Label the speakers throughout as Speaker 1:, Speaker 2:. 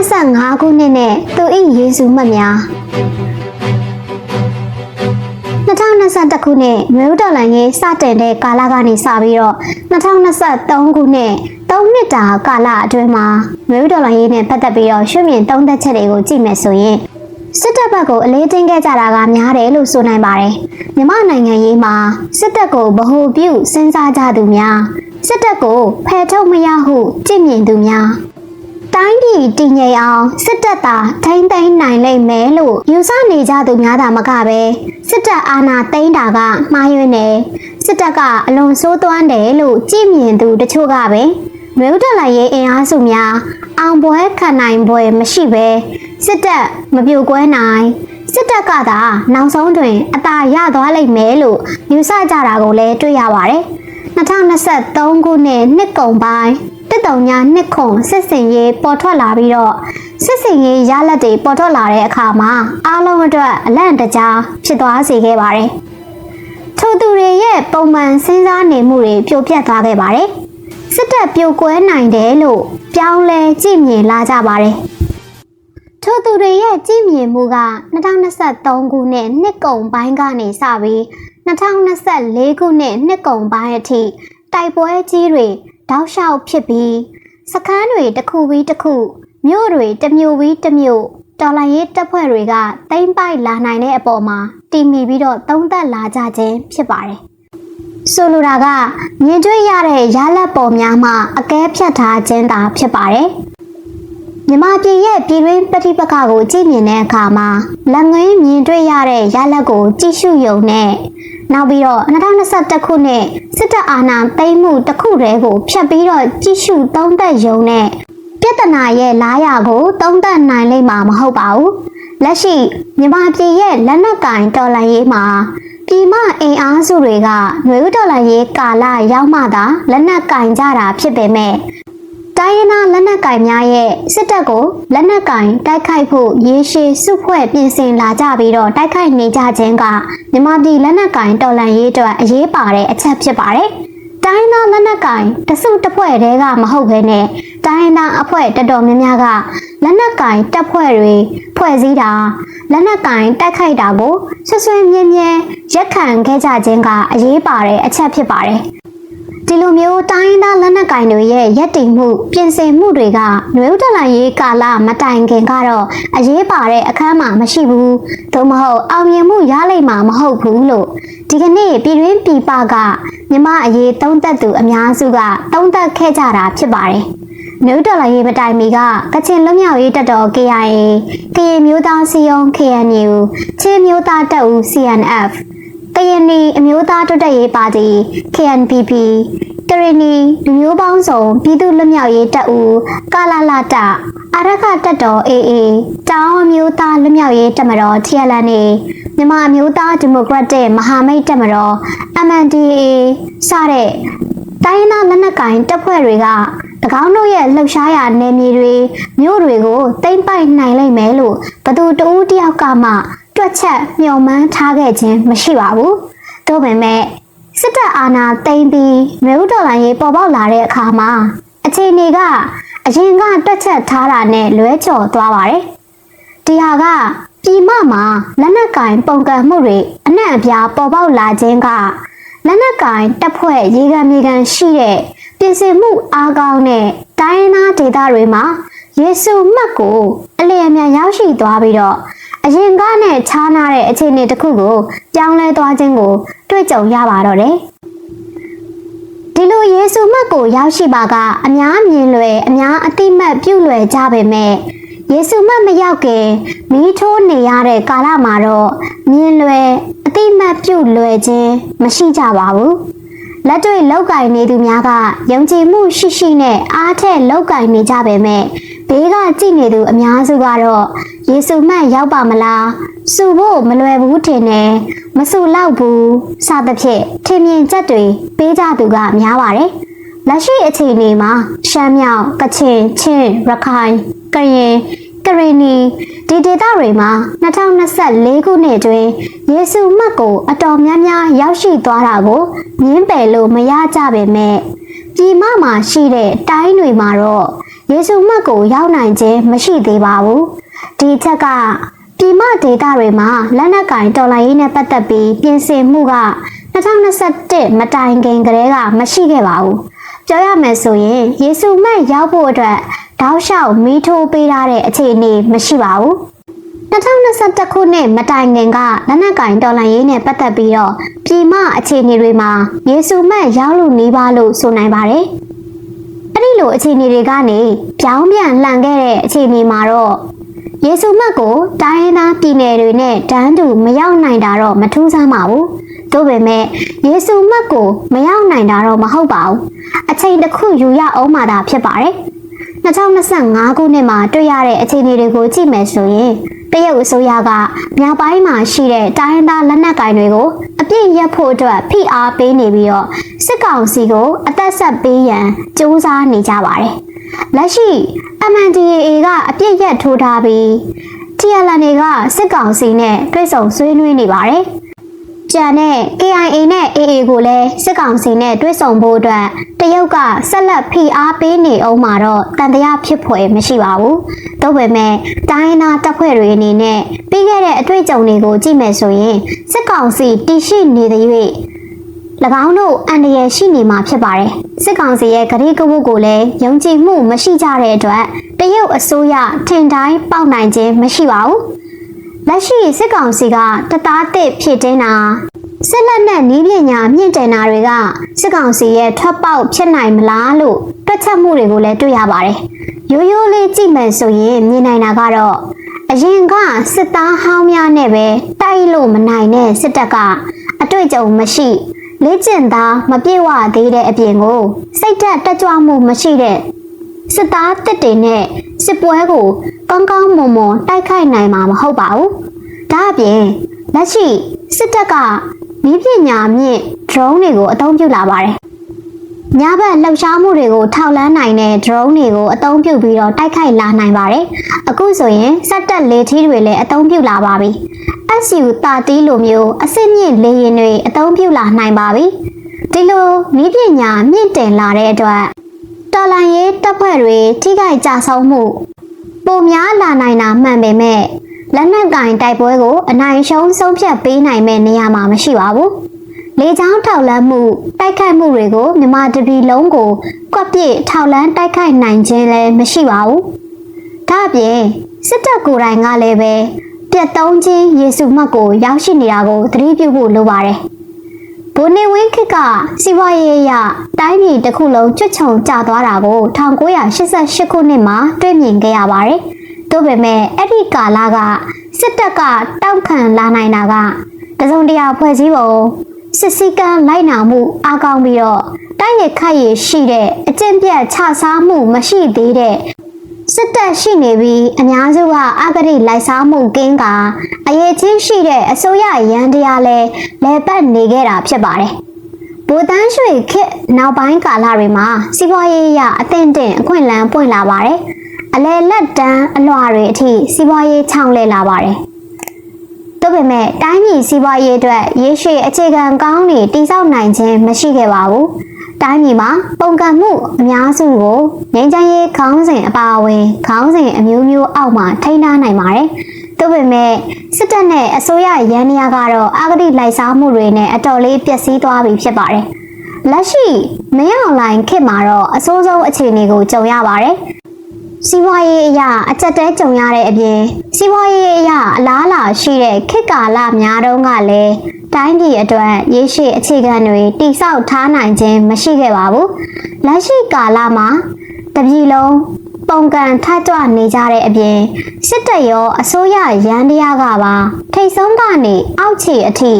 Speaker 1: 2025ခုနှစ်နဲ့သူ၏ယေရှုမှတ်များ2021ခုနှစ်မြို့တော်လိုင်းရေးစတင်တဲ့ကာလကနေစပြီးတော့2023ခုနှစ်3နှစ်တာကာလအတွင်းမှာမြို့တော်လိုင်းရေးနဲ့ပတ်သက်ပြီးတော့ရှုမြင်သုံးသက်ချက်တွေကိုကြည့်မယ်ဆိုရင်စစ်တပ်ဘက်ကိုအလေးတင်းခဲ့ကြတာကများတယ်လို့ဆိုနိုင်ပါတယ်။မြမနိုင်ငံရေးမှာစစ်တပ်ကိုဗဟုပြုစဉ်းစားကြသူများစစ်တပ်ကိုဖယ်ထုတ်မရဟုကြည့်မြင်သူများ တိုင်းပြည်တည်ငြိမ်အောင်စစ်တပ်သာထိမ့်သိမ်းနိုင်လိမ့်မယ်လို့ယူဆနေကြသူများသာမကပဲစစ်တပ်အာဏာသိမ်းတာကမှားယွင်းတယ်စစ်တပ်ကအလွန်ဆိုးသွမ်းတယ်လို့ကြည့်မြင်သူတချို့ကပဲမြို့တက်လိုက်ရေးအင်အားစုများအောင်ပွဲခံနိုင်ပွဲမရှိပဲစစ်တပ်မပြိုကွဲနိုင်စစ်တပ်ကသာနောက်ဆုံးတွင်အသာရသွားလိမ့်မယ်လို့ယူဆကြတာကိုလည်းတွေ့ရပါတယ်2023ခုနှစ်နှစ်ကုန်ပိုင်း တက်တုံညာနှစ်ခွန်စစ်စင်ရေးပေါ်ထွက်လာပြီးတော့စစ်စင်ရေးရလက်တွေပေါ်ထွက်လာတဲ့အခါမှာအားလုံးအတွက်အလန့်တကြားဖြစ်သွားစေခဲ့ပါတယ်။ထိုသူတွေရဲ့ပုံမှန်စဉ်းစားနေမှုတွေပြိုပြတ်သွားခဲ့ပါတယ်။စစ်တပ်ပြိုကွဲနိုင်တယ်လို့ပြောင်းလဲကြည့်မြင်လာကြပါတယ်။ထိုသူတွေရဲ့ကြည့်မြင်မှုက2023ခုနှစ်နှစ်ကုန်ပိုင်းကနေစပြီး2024ခုနှစ်နှစ်ကုန်ပိုင်းအထိတိုက်ပွဲကြီးတွေ တောက်လျှောက်ဖြစ်ပြီးစခန်းတွေတစ်ခုပြီးတစ်ခုမြို့တွေတစ်မြို့ပြီးတစ်မြို့တော်လိုင်းရေးတပ်ဖွဲ့တွေကတိမ့်ပိုက်လာနိုင်တဲ့အပေါ်မှာတည်မီပြီးတော့သုံးသက်လာကြခြင်းဖြစ်ပါတယ်။ဆိုလိုတာကမြင်တွေ့ရတဲ့ရလက်ပေါ်များမှာအကဲဖြတ်ထားခြင်းသာဖြစ်ပါတယ်။မြမပြည်ရဲ့ပြည်တွင်းပဋိပက္ခကိုကြည့်မြင်တဲ့အခါမှာလက်ငင်းမြင်တွေ့ရတဲ့ရလက်ကိုကြည့်ရှုယုံနဲ့ နောက်ပြီးတော့2021ခုနှစ်စစ်တပ်အာဏာသိမ်းမှုတစ်ခုတည်းကိုဖျက်ပြီးတော့ကြည့်ရှုသုံးသပ်ယုံနဲ့ပြဿနာရဲ့လားရကိုသုံးသပ်နိုင်လိမ့်မှာမဟုတ်ပါဘူးလက်ရှိမြန်မာပြည်ရဲ့လက်နက်ကင်တော်လှန်ရေးမှာပြည်မအင်အားစုတွေကຫນွေဥတော်လှန်ရေးကာလရောက်မှသာလက်နက်ကင်ကြတာဖြစ်ပေမဲ့ တိုင်းရင်းသားလက်နက်ကင်များရဲ့စစ်တပ်ကိုလက်နက်ကင်တိုက်ခိုက်ဖို့ရေရှည်စုဖွဲ့ပြင်ဆင်လာကြပြီးတော့တိုက်ခိုက်နေကြခြင်းကမြန်မာပြည်လက်နက်ကင်တော်လှန်ရေးအတွက်အရေးပါတဲ့အချက်ဖြစ်ပါတယ်။တိုင်းသားလက်နက်ကင်တစုတစ်ဖွဲ့တည်းကမဟုတ်ဘဲနဲ့တိုင်းသားအဖွဲ့တော်တော်များများကလက်နက်ကင်တပ်ဖွဲ့တွေဖွဲ့စည်းတာလက်နက်ကင်တိုက်ခိုက်တာကိုဆွဆွဲမြဲမြဲရက်ခံခဲ့ကြခြင်းကအရေးပါတဲ့အချက်ဖြစ်ပါတယ်။ ဒီလိုမျိုးတိုင်းသားလက်နက်ကင်တွေရဲ့ရက်တည်မှုပြင်ဆင်မှုတွေကຫນွေဥတလန်ရေးကာလမတိုင်ခင်ကတော့အရေးပါတဲ့အခန်းမှာမရှိဘူးသို့မဟုတ်အောင်မြင်မှုရလိမ့်မှာမဟုတ်ဘူးလို့ဒီကနေ့ပြည်တွင်းပြည်ပကမြမအရေးသုံးသက်သူအများစုကသုံးသက်ခဲ့ကြတာဖြစ်ပါတယ်မြို့တော်လည်းမတိုင်မီကကချင်လွတ်မြောက်ရေးတပ်တော် KIA ကရင်မျိုးသားစီယုံ KNU ချင်းမျိုးသားတပ်ဦး CNF ကရင်နီအမျိုးသားတိုးတက်ရေးပါတီ KNPP ကရင်နီလူမျိုးပေါင်းစုံပြည်သူ့လွတ်မြောက်ရေးတပ်ဦးကာလာလာတအာရခတပ်တော် AA တောင်အမျိုးသားလွတ်မြောက်ရေးတပ်မတော် TLNA မြန်မာအမျိုးသားဒီမိုကရက်တစ်မဟာမိတ်တပ်မတော် MNDAA စတဲ့တိုင်းရင်းသားလက်နက်ကိုင်တပ်ဖွဲ့တွေက၎င်းတို့ရဲ့လှုပ်ရှားရာနယ်မြေတွေမြို့တွေကိုတိမ့်ပိုက်နိုင်လိမ့်မယ်လို့ဘသူတဦးတယောက်ကမှ တွက်ချက်မျှော်မှန်းထားခဲ့ခြင်းမရှိပါဘူး။ဒါပေမဲ့စစ်တပ်အာဏာသိမ်းပြီးမြို့တော်လိုင်းရေးပေါ်ပေါက်လာတဲ့အခါမှာအခြေအနေကအရင်ကတွက်ချက်ထားတာနဲ့လွဲချော်သွားပါတယ်။ဒီဟာကပြည်မမှာလက်နက်ကင်ပုံကံမှုတွေအနှံ့အပြားပေါ်ပေါက်လာခြင်းကလက်နက်ကင်တပ်ဖွဲ့ရေကန်မြေကန်ရှိတဲ့ပြင်ဆင်မှုအားကောင်းတဲ့တိုင်းရင်းသားဒေသတွေမှာယေစုမှတ်ကိုအလျင်အမြန်ရောက်ရှိသွားပြီးတော့ အရင်ကနဲ့ခြားနာတဲ့အခြေအနေတစ်ခုကိုပြောင်းလဲသွားခြင်းကို တွေ့ကြုံရပါတော့တယ်။ဒီလိုယေစုမှတ်ကိုရောက်ရှိပါကအများမြင်လွယ်အများအတိမတ်ပြုလွယ်ကြပေမဲ့ယေစုမှတ်မရောက်ခင်မီးထိုးနေရတဲ့ကာလမှာတော့မြင်လွယ်အတိမတ်ပြုလွယ်ခြင်းမရှိကြပါဘူး။လက်တွေ့လောက်ကင်နေသူများကယုံကြည်မှုရှိရှိနဲ့အားထက်လောက်ကင်နေကြပေမဲ့ဘေးကကြည့်နေသူအများစုကတော့ ယေစုမှတ်ရောက်ပါမလားစုဖို့မလွယ်ဘူးထင်တယ်မစုလောက်ဘူးစသဖြင့်ထင်မြင်ချက်တွေပေးကြသူကများပါတယ်လက်ရှိအခြေအနေမှာရှမ်းမြောက်ကချင်ချင်းရခိုင်ကရင်ကရင်နီဒီဒေသတွေမှာ2024ခုနှစ်တွင်ယေစုမှတ်ကိုအတော်များများရောက်ရှိသွားတာကိုငင်းပယ်လို့မရကြပေမဲ့ပြည်မမှာရှိတဲ့တိုင်းတွေမှာတော့ယေရှုမတ်ကိုရောက်နိုင်ခြင်းမရှိသေးပါဘူး ဒီအချက်ကပြည်မဒေတာတွေမှာလက်နက်ကင်တော်လိုင်းရေးနဲ့ပတ်သက်ပြီးပြင်ဆင်မှုက2021မတိုင်ခင်ကတည်းကမရှိခဲ့ပါဘူးပြောရမယ်ဆိုရင်ယေရှုမတ်ရောက်ဖို့အတွက်တောက်လျှောက်မီးထိုးပေးထားတဲ့အခြေအနေမရှိပါဘူး2021ခုနှစ်မတိုင်ခင်ကလက်နက်ကင်တော်လှန်ရေးနဲ့ပတ်သက်ပြီးတော့ပြည်မအခြေအနေတွေမှာယေရှုမတ်ရောက်လို့နေပါလို့ဆိုနိုင်ပါတယ်။အဲ့ဒီလိုအခြေအနေတွေကနေပြောင်းပြန်လှန်ခဲ့တဲ့အခြေအနေမှာတော့ ယေရှုမတ်ကိုတိုင်းရင်းသားပြည်နယ်တွေနဲ့တန်းတူမရောက်နိုင်တာတော့မထူးဆန်းပါဘူး။ဒါပေမဲ့ယေရှုမတ်ကိုမရောက်နိုင်တာတော့မဟုတ်ပါဘူး။အချိန်တစ်ခုယူရအောင်မှသာဖြစ်ပါတယ်။2025ခုနှစ်မှာတွေ့ရတဲ့အခြေအနေတွေကိုကြည့်မယ်ဆိုရင်တရုတ်အစိုးရကမြောက်ပိုင်းမှာရှိတဲ့တိုင်းရင်းသားလက်နက်ကိုင်တွေကိုအပြစ်ရက်ဖို့အတွက်ဖိအားပေးနေပြီးတော့စစ်ကောင်စီကိုအသက်ဆက်ပေးရန်ကြိုးစားနေကြပါတယ်။ လက်ရှိ MNDAA ကအပြစ်ရက်ထိုးထားပြီး TLNA ကစစ်ကောင်စီနဲ့တွေ့ဆုံဆွေးနွေးနေပါတယ်။ကျန်တဲ့ KIA နဲ့ AA ကိုလည်းစစ်ကောင်စီနဲ့တွဲဆောင်ဖို့အတွက်တရုတ်ကဆက်လက်ဖိအားပေးနေအောင်မှာတော့တန်တရားဖြစ်ဖွယ်မရှိပါဘူး။ဒါပေမဲ့တိုင်းနာတပ်ဖွဲ့တွေအနေနဲ့ပြီးခဲ့တဲ့အတွေ့အကြုံတွေကိုကြည့်မယ်ဆိုရင်စစ်ကောင်စီတည်ရှိနေတဲ့၍၎ င်းတို့အန္တရာယ်ရှိနေမှာဖြစ်ပါတယ်။စစ်ကောင်စီရဲ့ဂရိကဝတ်ကိုလည်းယုံကြည်မှုမရှိကြတဲ့အတွက်တရုတ်အစိုးရထင်တိုင်းပေါက်နိုင်ခြင်းမရှိပါဘူး။လက်ရှိစစ်ကောင်စီကတသားတစ်ဖြစ်တင်းတာစစ်လက်နက်နီးပညာမြင့်တင်တာတွေကစစ်ကောင်စီရဲ့ထွက်ပေါက်ဖြစ်နိုင်မလားလို့တွက်ချက်မှုတွေကိုလည်းတွေ့ရပါတယ်။ရိုးရိုးလေးကြည့်မယ်ဆိုရင်မြင်နိုင်တာကတော့အရင်ကစစ်သားဟောင်းများနဲ့ပဲတိုက်လို့မနိုင်တဲ့စစ်တပ်ကအတွေ့အကြုံမရှိ လေ့ကျင့်သားမပြေဝသေးတဲ့အပြင်ကို စိတ်သက်တက်ကြွမှုမရှိတဲ့စစ်သားတစ်တွေနဲ့စစ်ပွဲကိုကောင်းကောင်းမွန်မွန်တိုက်ခိုက်နိုင်မှာမဟုတ်ပါဘူး။ဒါအပြင်လက်ရှိစစ်တပ်ကမိပညာမြင့် drone တွေကိုအသုံးပြုလာပါတယ်။ ညဘက်လှုပ်ရှားမှုတွေကိုထောက်လန်းနိုင်တဲ့ drone တွေကိုအသုံးပြုပြီးတော့တိုက်ခိုက်လာနိုင်ပါတယ်။အခုဆိုရင်စက်တက်လေထီးတွေလည်းအသုံးပြုလာပါပြီ။ SU တာတီးလိုမျိုးအစစ်မြင့်လေယာဉ်တွေအသုံးပြုလာနိုင်ပါပြီ။ဒီလိုမိပညာမြင့်တင်လာတဲ့အတွက်တော်လန်ရေးတပ်ဖွဲ့တွေထိခိုက်ကြဆုံးမှုပိုများလာနိုင်တာမှန်ပေမဲ့လက်နက်ကင်တိုက်ပွဲကိုအနိုင်ရှုံးဆုံးဖြတ်ပေးနိုင်မဲ့နေရာမှာမရှိပါဘူး။ လေကြောင်းထောက်လန်းမှုတိုက်ခိုက်မှုတွေကိုမြန်မာတပီလုံးကိုကွက်ပြစ်ထောက်လန်းတိုက်ခိုက်နိုင်ခြင်းလည်းမရှိပါဘူး။ဒါအပြင်စစ်တပ်ကိုယ်တိုင်ကလည်းပဲပြတ်သုံးခြင်းယေစုမတ်ကိုရောက်ရှိနေတာကိုသတိပြုဖို့လိုပါတယ်။ဘိုနေဝင်းခစ်ကစီးပွားရေးအရတိုင်းပြည်တစ်ခုလုံးကျွတ်ချုံကျသွားတာကို1988ခုနှစ်မှာတွေ့မြင်ခဲ့ရပါတယ်။ဒါပေမဲ့အဲ့ဒီကာလကစစ်တပ်ကတောက်ခံလာနိုင်တာကတစုံတရာဖွဲ့စည်းပုံ စစ်စည်းကမ်းလိုက်နာမှုအားကောင်းပြီးတော့တိုက်ရခတ်ရရှိတဲ့အကျင့်ပြတ်ခြစားမှုမရှိသေးတဲ့စစ်တပ်ရှိနေပြီးအများစုကအဂတိလိုက်စားမှုကင်းကအရေးချင်းရှိတဲ့အစိုးရရန်တရားလဲလဲပတ်နေခဲ့တာဖြစ်ပါတယ်။ဗိုလ်တန်းရွှေခေတ်နောက်ပိုင်းကာလတွေမှာစီးပွားရေးရအသင့်တင်အခွင့်အလမ်းပွင့်လာပါတယ်။အလဲလက်တန်းအလွှာတွေအထိစီးပွားရေးချောင်းလဲလာပါတယ်။ ဒါပေမဲ့တိုင်းပြည်စီးပွားရေးအတွက်ရေရှည်အခြေခံကောင်းတွေတိစောက်နိုင်ခြင်းမရှိခဲ့ပါဘူး။တိုင်းပြည်မှာပုံကံမှုအများစုကိုငြိမ်းချမ်းရေးခေါင်းစဉ်အပါအဝင်ခေါင်းစဉ်အမျိုးမျိုးအောက်မှာထိန်းထားနိုင်ပါတယ်။ဒါပေမဲ့စစ်တပ်နဲ့အစိုးရရန်ရာကတော့အာဂတိလိုက်စားမှုတွေနဲ့အတော်လေးပျက်စီးသွားပြီဖြစ်ပါတယ်။လက်ရှိမင်းအွန်လိုင်းခေတ်မှာတော့အဆိုးဆုံးအခြေအနေကိုကြုံရပါတယ်။ စီးပွားရေးအရာအကြက်တဲကြုံရတဲ့အပြင်စီးပွားရေးအရာအလားအလာရှိတဲ့ခေတ်ကာလများတုန်းကလည်းတိုင်းပြည်အတွက်ရေးရှိအခြေခံတွေတိစောက်ထားနိုင်ခြင်းမရှိခဲ့ပါဘူး။လက်ရှိကာလမှာတပြည်လုံးပုံကန်ထကြွနေကြတဲ့အပြင်စစ်တပ်ရောအစိုးရရန်တရားကပါထိတ်ဆုံးကနေအောက်ခြေအထိ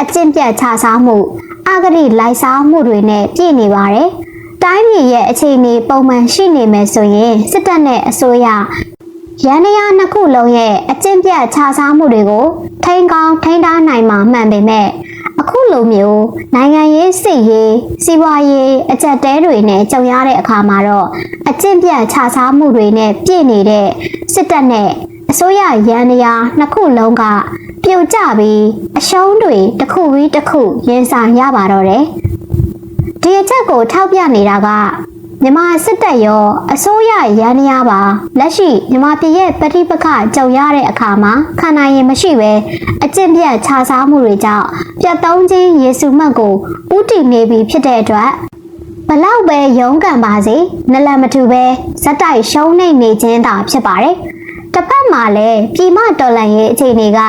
Speaker 1: အကျင့်ပြတ်ချစားမှုအဂတိလိုက်စားမှုတွေနဲ့ပြည့်နေပါတယ်။ တိုင်းပြည်ရဲ့အခြေအနေပုံမှန်ရှိနေမယ်ဆိုရင်စစ်တပ်နဲ့အစိုးရရန်တရားနှစ်ခုလုံးရဲ့အကျင့်ပြတ်ခြားစားမှုတွေကိုထိန်းကောင်းထိန်းထားနိုင်မှာမှန်ပေမဲ့အခုလိုမျိုးနိုင်ငံရေးစစ်ရေးစီးပွားရေးအကြက်တဲတွေနဲ့ကြုံရတဲ့အခါမှာတော့အကျင့်ပြတ်ခြားစားမှုတွေနဲ့ပြည့်နေတဲ့စစ်တပ်နဲ့အစိုးရရန်တရားနှစ်ခုလုံးကပြုတ်ကျပြီးအရှုံးတွေတစ်ခုပြီးတစ်ခုရင်ဆိုင်ရပါတော့တယ် ဒီအချက်ကိုထောက်ပြနေတာကမြန်မာစစ်တပ်ရောအစိုးရရန်ရာပါလက်ရှိမြန်မာပြည်ရဲ့ပဋိပက္ခကြုံရတဲ့အခါမှာခန္ဓာရင်မရှိပဲအကျင့်ပြတ်ခြားစားမှုတွေကြောင့်ပြတ်သုံးခြင်းယေရှုမတ်ကိုဥတည်နေပြီဖြစ်တဲ့အတွက်ဘလောက်ပဲရုန်းကန်ပါစေနလန်မတူပဲဇက်တိုက်ရှုံးနေနေခြင်းသာဖြစ်ပါတယ် တစ်ဖက်မှာလည်းပြည်မတော်လန်ရဲ့အခြေအနေက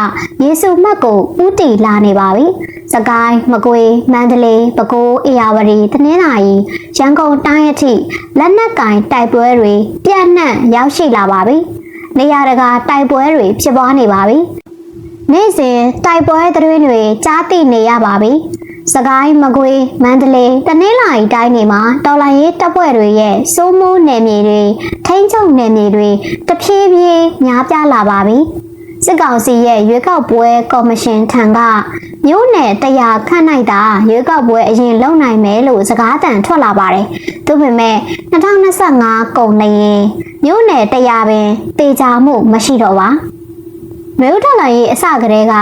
Speaker 1: ယေရှုမတ်ကိုဥတီလာနေပါပြီ။စကိုင်းမကွေးမန္တလေးပဲခူးအေရဝတီတနင်္သာရီရန်ကုန်တိုင်းအထိလက်နက်ကင်တိုက်ပွဲတွေပြန့်နှံ့ရောက်ရှိလာပါပြီ။နေရာတကာတိုက်ပွဲတွေဖြစ်ပွားနေပါပြီ။နေ့စဉ်တိုက်ပွဲသတင်းတွေကြားသိနေရပါပြီ။ စကိုင်းမကွေးမန္တလေးတနင်္လာရီတိုင်းတွေမှာတော်လိုင်းရေးတပ်ဖွဲ့တွေရဲ့စိုးမိုးနယ်မြေတွေထိန်းချုပ်နယ်မြေတွေတဖြည်းဖြည်းများပြားလာပါပြီ။စစ်ကောင်စီရဲ့ရွေးကောက်ပွဲကော်မရှင်ထံကမြို့နယ်တရားခန့်နိုင်တာရွေးကောက်ပွဲအရင်လုပ်နိုင်မယ်လို့စကားတန်ထွက်လာပါတယ်။ဒါပေမဲ့2025ကုန်နေရင်မြို့နယ်တရားပင်တေချာမှုမရှိတော့ပါ။ မြို့ထော်လိုင်းရဲ့အစကတည်းက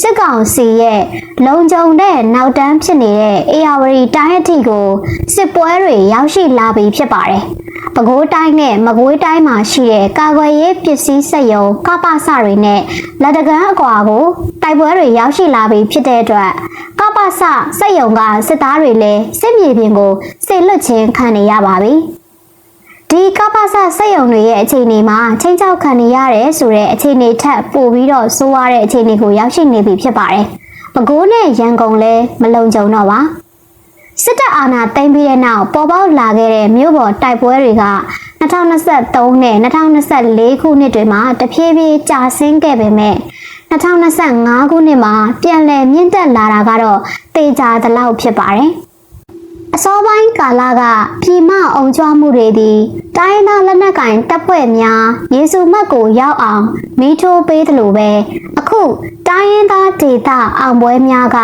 Speaker 1: စစ်ကောင်စီရဲ့လုံခြုံတဲ့နောက်တန်းဖြစ်နေတဲ့ AR တိုင်းအထိကိုစစ်ပွဲတွေရောက်ရှိလာပြီဖြစ်ပါတယ်။ပဲခူးတိုင်းနဲ့မကွေးတိုင်းမှာရှိတဲ့ကာကွယ်ရေးပစ္စည်းစက်ရုံကပစတွေနဲ့လက်တကန်းအကွာကိုတိုက်ပွဲတွေရောက်ရှိလာပြီဖြစ်တဲ့အတွက်ကပစစက်ရုံကစစ်သားတွေလည်းစစ်မြေပြင်ကိုစစ်လွတ်ခြင်းခံနေရပါပြီ။ ဒီကပ္ပစစက်ရုံတွေရဲ့အခြေအနေမှာချင်းချောက်ခံနေရတယ်ဆိုတဲ့အခြေအနေထက်ပိုပြီးတော့ဆိုးရတဲ့အခြေအနေကိုရောက်ရှိနေပြီဖြစ်ပါတယ်။ပဲခူးနဲ့ရန်ကုန်လည်းမလုံခြုံတော့ပါ။စစ်တပ်အာဏာသိမ်းပြီးတဲ့နောက်ပေါ်ပေါက်လာခဲ့တဲ့မြို့ပေါ်တိုက်ပွဲတွေက2023နဲ့2024ခုနှစ်တွေမှာတဖြည်းဖြည်းကျဆင်းခဲ့ပေမဲ့2025ခုနှစ်မှာပြန်လည်မြင့်တက်လာတာကတော့တေချာသလောက်ဖြစ်ပါတယ်။ အစောပိုင်းကာလကပြည်မအောင်ကြွမှုတွေသည်တိုင်းသားလက်နက်ကင်တပ်ဖွဲ့များယေစုမတ်ကိုရောက်အောင်မီးထိုးပေးသလိုပဲအခုတိုင်းရင်းသားဒေသအောင်ပွဲများက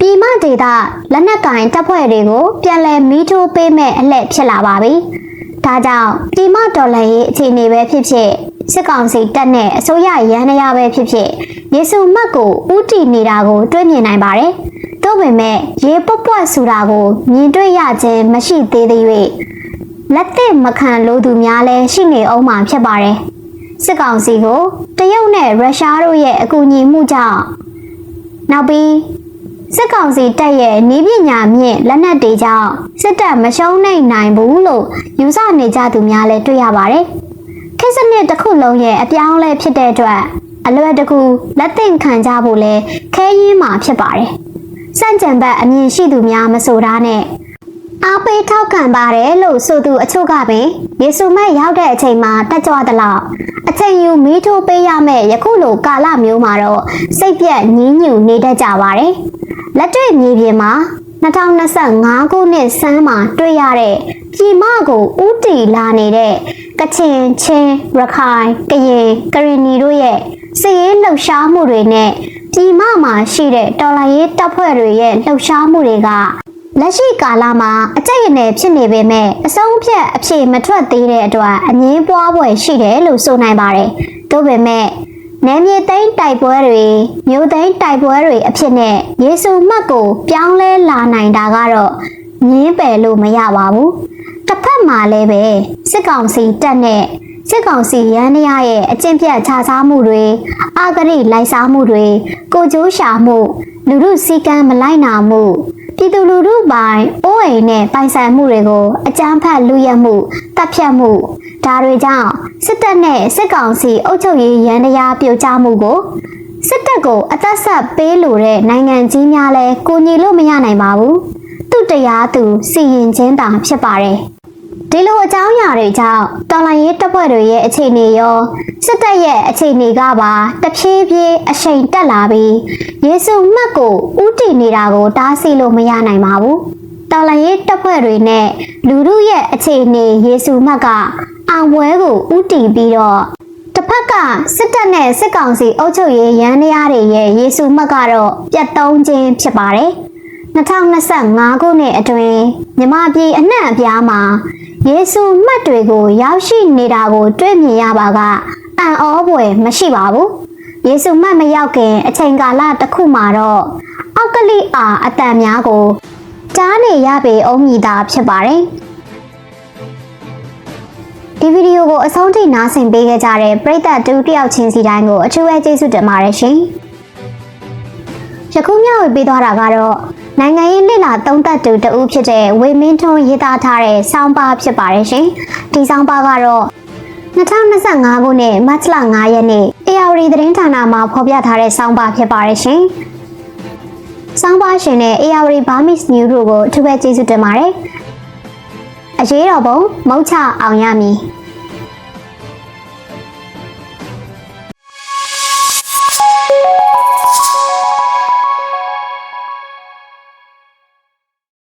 Speaker 1: ပြည်မဒေသလက်နက်ကင်တပ်ဖွဲ့တွေကိုပြန်လည်မီးထိုးပေးမဲ့အလှည့်ဖြစ်လာပါပြီ။ ဒါကြောင့်ပြည်မတော်လှန်ရေးအခြေအနေပဲဖြစ်ဖြစ်စစ်ကောင်စီတပ်နဲ့အစိုးရရန်ရပဲဖြစ်ဖြစ်ယေစုမတ်ကိုဥတီနေတာကိုတွေ့မြင်နိုင်ပါတယ်။သို့ပေမဲ့ရေပွက်ပွက်ဆိုတာကိုမြင်တွေ့ရခြင်းမရှိသေးသေး၍လက်သင့်မခံလို့သူများလည်းရှိနေအောင်မှာဖြစ်ပါတယ်။စစ်ကောင်စီကိုတရုတ်နဲ့ရုရှားတို့ရဲ့အကူအညီမှုကြောင့်နောက်ပြီး စစ်ကောင်စီတပ်ရဲ့နီးပညာမြင့်လက်နက်တွေကြောင့်စစ်တပ်မရှုံးနိုင်နိုင်ဘူးလို့ယူဆနေကြသူများလည်းတွေ့ရပါတယ်။ခေတ်စနစ်တစ်ခုလုံးရဲ့အပြောင်းအလဲဖြစ်တဲ့အတွက်အလွယ်တကူလက်သင့်ခံကြဖို့လဲခဲရင်းမှာဖြစ်ပါတယ်။စန့်ကျင်ဘက်အမြင်ရှိသူများမဆိုတာနဲ့ အားပေးထောက်ခံပါတယ်လို့ဆိုသူအချို့ကပင်ယေရှုမတ်ရောက်တဲ့အချိန်မှာတက်ကြွသလောက်အချိန်ယူမီးထိုးပေးရမယ့်ယခုလိုကာလမျိုးမှာတော့စိတ်ပြက်ညင်းညူနေတတ်ကြပါတယ်။လက်တွေ့မြေပြင်မှာ2025ခုနှစ်စမ်းမှာတွေ့ရတဲ့ပြည်မကိုဥတီလာနေတဲ့ကချင်ချင်းရခိုင်ကရင်ကရင်နီတို့ရဲ့စစ်ရေးလှုပ်ရှားမှုတွေနဲ့ပြည်မမှာရှိတဲ့တော်လှန်ရေးတပ်ဖွဲ့တွေရဲ့လှုပ်ရှားမှုတွေက လက်ရှိကာလမှာအကြိတ်အနယ်ဖြစ်နေပေမဲ့အဆုံးဖြတ်အဖြေမထွက်သေးတဲ့အတွက်အငင်းပွားပွဲရှိတယ်လို့ဆိုနိုင်ပါတယ်။ဒါပေမဲ့နယ်မြေသိမ်းတိုက်ပွဲတွေမြို့သိမ်းတိုက်ပွဲတွေအဖြစ်နဲ့ယေရှုမတ်ကိုပြောင်းလဲလာနိုင်တာကတော့ငင်းပယ်လို့မရပါဘူး။တစ်ဖက်မှာလည်းပဲစစ်ကောင်စီတပ်နဲ့စစ်ကောင်စီရန်ရရဲ့အကျင့်ပြတ်ခြားစားမှုတွေအာဂရိလိုက်စားမှုတွေကိုကြိုးရှာမှုလူမှုစည်းကမ်းမလိုက်နာမှု ပြည်သူလူထုပိုင်အိုးအိမ်နဲ့ပိုင်ဆိုင်မှုတွေကိုအကြမ်းဖက်လူရက်မှုတပ်ဖြတ်မှုဒါတွေကြောင့်စစ်တပ်နဲ့စစ်ကောင်စီအုပ်ချုပ်ရေးရန်တရားပြိုကျမှုကိုစစ်တပ်ကိုအသက်ဆက်ပေးလိုတဲ့နိုင်ငံကြီးများလဲကိုညီလို့မရနိုင်ပါဘူးသူတရားသူစီရင်ခြင်းသာဖြစ်ပါတယ် ဒီလိုအကြောင်းအရာတွေကြောင့်တော်လိုင်းရေးတပ်ဖွဲ့တွေရဲ့အခြေအနေရောစစ်တပ်ရဲ့အခြေအနေကပါတဖြည်းဖြည်းအရှိန်တက်လာပြီးယေစုမှတ်ကိုဥတည်နေတာကိုတားဆီးလို့မရနိုင်ပါဘူးတော်လိုင်းရေးတပ်ဖွဲ့တွေနဲ့လူမှုရဲ့အခြေအနေယေစုမှတ်ကအောင်ပွဲကိုဥတည်ပြီးတော့တစ်ဖက်ကစစ်တပ်နဲ့စစ်ကောင်စီအုပ်ချုပ်ရေးရန်တရားတွေရဲ့ယေစုမှတ်ကတော့ပြတ်သုံးခြင်းဖြစ်ပါတယ် 2025ခုနှစ်အတွင်းမြမပြည်အနှံ့အပြားမှာယေရှုမှတ်တွေကိုရောက်ရှိနေတာကိုတွေ့မြင်ရပါကအံ့ဩဖွယ်မရှိပါဘူးယေရှုမှတ်မရောက်ခင်အချိန်ကာလတစ်ခုမှာတော့အောက်ကလိအာအတန်များကိုကြားနေရပေအောင်မည်သာဖြစ်ပါတယ်ဒီဗီဒီယိုကိုအဆုံးထိနားဆင်ပေးခဲ့ကြတဲ့ပရိသတ်တူတယောက်ချင်းစီတိုင်းကိုအထူးပဲကျေးဇူးတင်ပါတယ်ရှင်။ယခုမျှဝေပေးသွားတာကတော့ နိုင်ငံရေးလက်လာသုံးသက်သူတဦးဖြစ်တဲ့ဝေမင်းထွန်းရေးသားထားတဲ့ဆောင်းပါးဖြစ်ပါတယ်ရှင်။ဒီဆောင်းပါးကတော့2025ခုနှစ်မတ်လ9ရက်နေ့ ARD သတင်းဌာနမှာဖော်ပြထားတဲ့ဆောင်းပါးဖြစ်ပါတယ်ရှင်။ဆောင်းပါးရှင်နဲ့ ARD Burmese News တို့ကိုအထူးပဲကျေးဇူးတင်ပါတယ်။အရေးတော်ပုံမုတ်ချအောင်ရမည်။